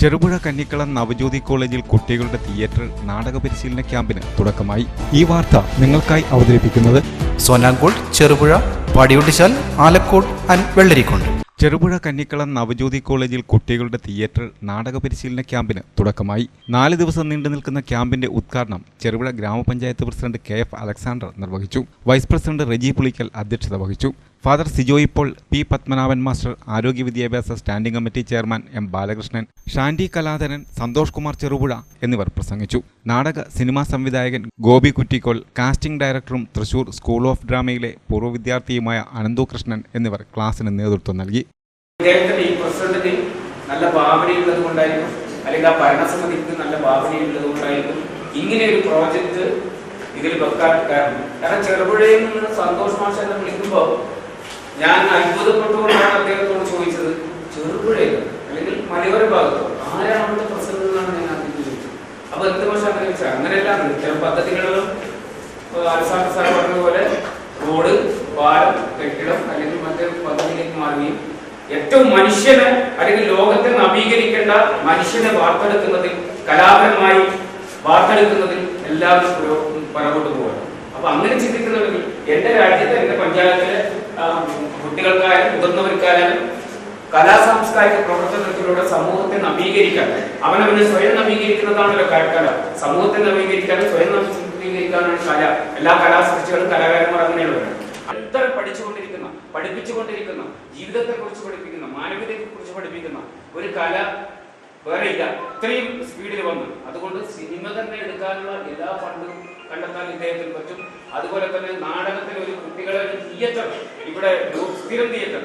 ചെറുപുഴ കന്നിക്കളം നവജ്യോതി കോളേജിൽ കുട്ടികളുടെ തിയേറ്റർ നാടക പരിശീലന ക്യാമ്പിന് തുടക്കമായി. ഈ വാർത്ത നിങ്ങൾക്കായി അവതരിപ്പിക്കുന്നത് സോനാങ്കോട് ചെറുപുഴ പാടിയൊട്ടിച്ചാൽ ആലക്കോട് ആൻഡ് വെള്ളരിക്കോട്. ചെറുപുഴ കന്നിക്കളം നവജ്യോതി കോളേജിൽ കുട്ടികളുടെ തിയേറ്റർ നാടക പരിശീലന ക്യാമ്പിന് തുടക്കമായി. നാല് ദിവസം നീണ്ടു നിൽക്കുന്ന ക്യാമ്പിന്റെ ഉദ്ഘാടനം ചെറുപുഴ ഗ്രാമപഞ്ചായത്ത് പ്രസിഡന്റ് കെ എഫ് അലക്സാണ്ടർ നിർവഹിച്ചു. വൈസ് പ്രസിഡന്റ് റെജി പുളിക്കൽ അധ്യക്ഷത വഹിച്ചു. ഫാദർ സിജോ ഇപ്പോൾ പി പത്മനാഭൻ മാസ്റ്റർ ആരോഗ്യ വിദ്യാഭ്യാസ standing committee chairman M Balakrishnan Shandy Kaladharan Santhosh Kumar Cherupuzha എന്നിവർ പ്രസംഗിച്ചു. നാടക സിനിമാ സംവിധായകൻ ഗോപി കുറ്റിക്കോൾ കാസ്റ്റിംഗ് ഡയറക്ടറും തൃശൂർ സ്കൂൾ ഓഫ് ഡ്രാമയിലെ പൂർവ വിദ്യാർത്ഥിയുമായ അനന്തു കൃഷ്ണൻ എന്നിവർ ക്ലാസിന് നേതൃത്വം നൽകി. ഈ നല്ല അല്ലെങ്കിൽ ആ ഭരണസമിതിക്ക് നല്ല ഇങ്ങനെ ഒരു പ്രോജക്റ്റ് ഇതിൽ വെക്കാൻ കാരണം. കാരണം ചെറുപുഴയിൽ നിന്ന് സന്തോഷ് മാഷ എന്ന് വിളിക്കുമ്പോൾ ഞാൻ അത്ഭുതപ്പെട്ടുകൊണ്ടാണ് അദ്ദേഹത്തോട് ചോദിച്ചത്. ചെറുപുഴയിൽ അല്ലെങ്കിൽ മലയോര ഭാഗത്തോ ആരാണ് അവിടുത്തെ പ്രസംഗങ്ങളാണ് ഞാൻ അദ്ദേഹം ചോദിച്ചത് അപ്പൊ എത്ര പക്ഷെ അങ്ങനെ വെച്ചാൽ അങ്ങനെയല്ല ചില പദ്ധതികളിലും സാർ പറഞ്ഞതുപോലെ റോഡ് വാരം കെട്ടിടം അല്ലെങ്കിൽ മറ്റൊരു പദ്ധതിയിലേക്ക് മാറുകയും ഏറ്റവും മനുഷ്യനെ അല്ലെങ്കിൽ ലോകത്തെ നവീകരിക്കേണ്ട മനുഷ്യനെ വാർത്തെടുക്കുന്നതിൽ കലാപരമായി വാർത്തെടുക്കുന്നതിൽ എല്ലാവരും പുറകോട്ട് പോകണം അപ്പൊ അങ്ങനെ ചിന്തിക്കുന്നുണ്ടെങ്കിൽ എന്റെ രാജ്യത്തെ എന്റെ പഞ്ചായത്തിലെ കുട്ടികൾക്കായാലും മുതിർന്നവർക്കായാലും കലാ സാംസ്കാരിക പ്രവർത്തനത്തിലൂടെ സമൂഹത്തെ നവീകരിക്കാൻ അവനവനെ സ്വയം നവീകരിക്കുന്നതാണല്ലോ കല സമൂഹത്തെ നവീകരിക്കാനും സ്വയം നവീകരിക്കാനാണ് കല. എല്ലാ കലാസൃഷ്ടികളും കലാകാരന്മാർ അങ്ങനെയുള്ളവരാണ്. അത്ര പഠിച്ചുകൊണ്ടിരിക്കുന്ന പഠിപ്പിച്ചുകൊണ്ടിരിക്കുന്ന ജീവിതത്തെ കുറിച്ച് പഠിപ്പിക്കുന്ന മാനവികതയെ കുറിച്ച് പഠിപ്പിക്കുന്ന ഒരു കല വേറെ ഇല്ല. ഇത്രയും സ്പീഡിൽ വന്നു. അതുകൊണ്ട് സിനിമ തന്നെ എടുക്കാനുള്ള എല്ലാ ഫണ്ടും കണ്ടെത്താൻ ഇദ്ദേഹത്തിന് പറ്റും. അതുപോലെ തന്നെ നാടകത്തിൽ ഒരു കുട്ടികളെ തിയേറ്റർ ഇവിടെ സ്ഥിരം തിയേറ്റർ.